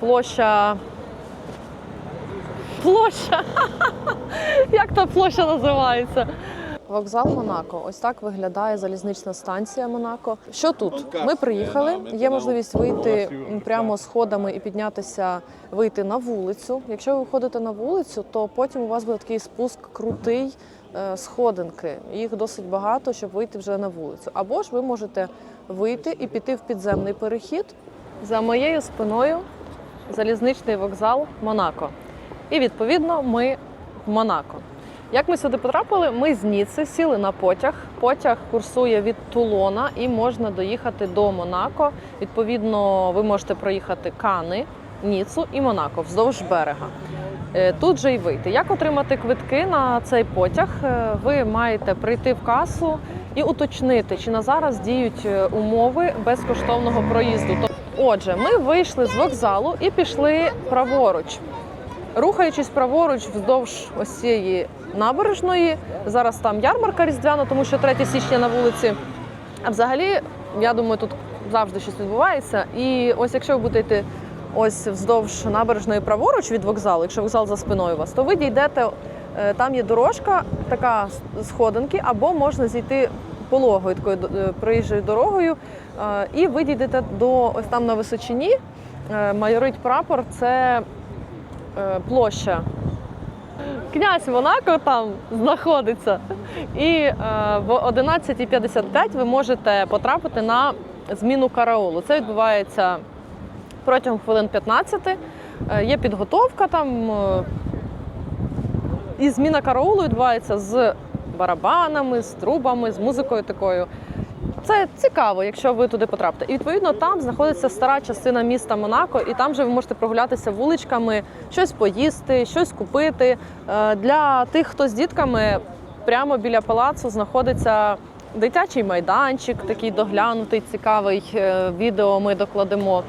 площа. Площа. Як та площа називається? Вокзал Монако. Ось так виглядає залізнична станція Монако. Що тут? Ми приїхали. Є можливість вийти прямо сходами і піднятися, вийти на вулицю. Якщо ви виходите на вулицю, то потім у вас буде такий спуск крутий е, сходинки. Їх досить багато, щоб вийти вже на вулицю. Або ж ви можете вийти і піти в підземний перехід. За моєю спиною залізничний вокзал Монако. І відповідно ми в Монако. Як ми сюди потрапили? Ми з Ніци сіли на потяг. Потяг курсує від Тулона і можна доїхати до Монако. Відповідно, ви можете проїхати Кани, Ніцу і Монако вздовж берега. Е, Тут же й вийти. Як отримати квитки на цей потяг? Е, Ви маєте прийти в касу і уточнити, чи на зараз діють е, умови безкоштовного проїзду. Отже, ми вийшли з вокзалу і пішли праворуч. Рухаючись праворуч вздовж ось цієї набережної, зараз там ярмарка різдвяна, тому що 3 січня на вулиці. А взагалі, я думаю, тут завжди щось відбувається. І ось якщо ви будете йти ось вздовж набережної праворуч від вокзалу, якщо вокзал за спиною у вас, то ви дійдете, е, там є дорожка, така сходинки, або можна зійти пологою такою е, проїжджою дорогою, і ви дійдете до ось там на височині. е, Майорить прапор, це е, площа. Князь Монако там знаходиться. І е, в 11.55 ви можете потрапити на зміну караулу. Це відбувається протягом хвилин 15. Е, є підготовка там. е, і зміна караулу відбувається з барабанами, з трубами, з музикою такою. Це цікаво, якщо ви туди потрапите. І відповідно там знаходиться стара частина міста Монако, і там же ви можете прогулятися вуличками, щось поїсти, щось купити. Е, Для тих, хто з дітками, прямо біля палацу знаходиться дитячий майданчик, такий доглянутий, цікавий. Е, Відео ми докладемо.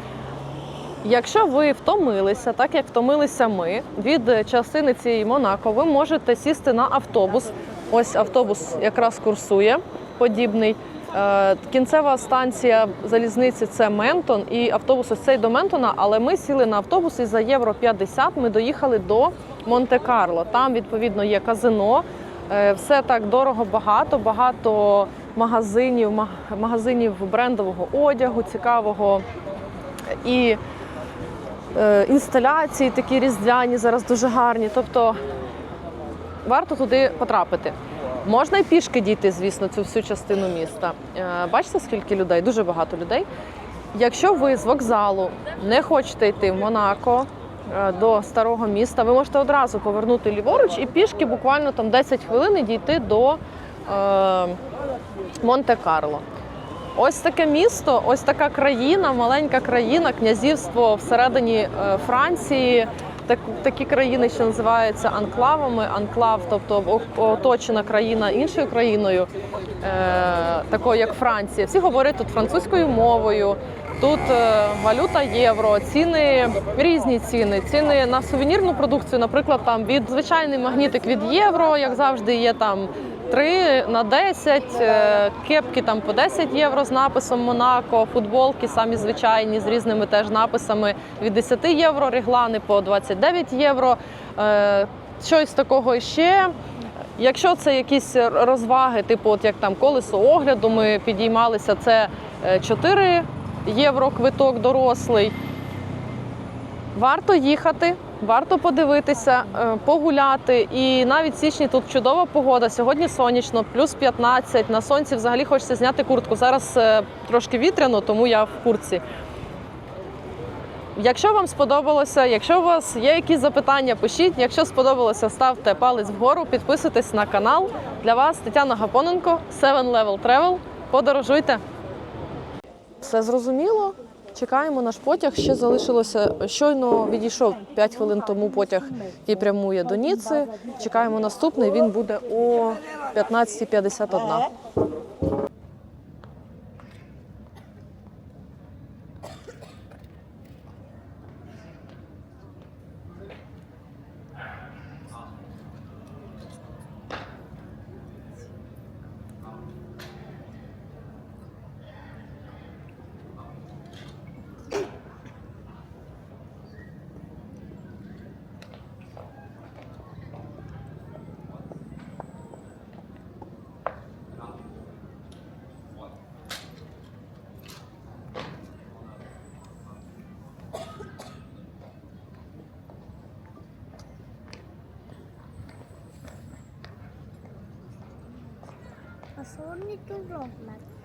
Якщо ви втомилися, так як втомилися ми від частини цієї Монако, ви можете сісти на автобус. Ось автобус якраз курсує подібний. Е, Кінцева станція залізниці це Ментон, і автобус ось цей до Ментона. Але ми сіли на автобус і за євро 50 ми доїхали до Монте-Карло. Там відповідно є казино. Е, Все так дорого, багато, багато магазинів, магазинів брендового одягу, цікавого і е, інсталяції такі різдвяні зараз дуже гарні. Тобто варто туди потрапити. Можна і пішки дійти, звісно, цю всю частину міста. Е, Бачите, скільки людей? Дуже багато людей. Якщо ви з вокзалу не хочете йти в Монако е, до старого міста, ви можете одразу повернути ліворуч і пішки буквально там 10 хвилин дійти до е, Монте-Карло. Ось таке місто, ось така країна, маленька країна, князівство всередині е, Франції. Так, такі країни, що називаються анклавами. Анклав, тобто оточена країна іншою країною, е, такою як Франція. Всі говорять тут французькою мовою. Тут е, валюта євро, ціни різні ціни. Ціни на сувенірну продукцію, наприклад, там від звичайний магнітик від євро, як завжди, є там 3 на 10, е, кепки там по 10 євро з написом Монако, футболки самі звичайні з різними теж написами від 10 євро, реглани по 29 євро. Е, Щось такого ще. Якщо це якісь розваги, типу, от як там колесо огляду, ми підіймалися, це е, 4 євро квиток дорослий. Варто їхати, варто подивитися, е, погуляти. І навіть в січні тут чудова погода. Сьогодні сонячно, плюс 15. На сонці взагалі хочеться зняти куртку. Зараз е, трошки вітряно, тому я в куртці. Якщо вам сподобалося, якщо у вас є якісь запитання, пишіть. Якщо сподобалося, ставте палець вгору, підписуйтесь на канал. Для вас Тетяна Гапоненко, Seven Level Travel. Подорожуйте. Все зрозуміло. Чекаємо наш потяг. Ще залишилося щойно відійшов 5 хвилин тому потяг, який прямує до Ніци. Чекаємо наступний. Він буде о 15.51. що вони тут роблять?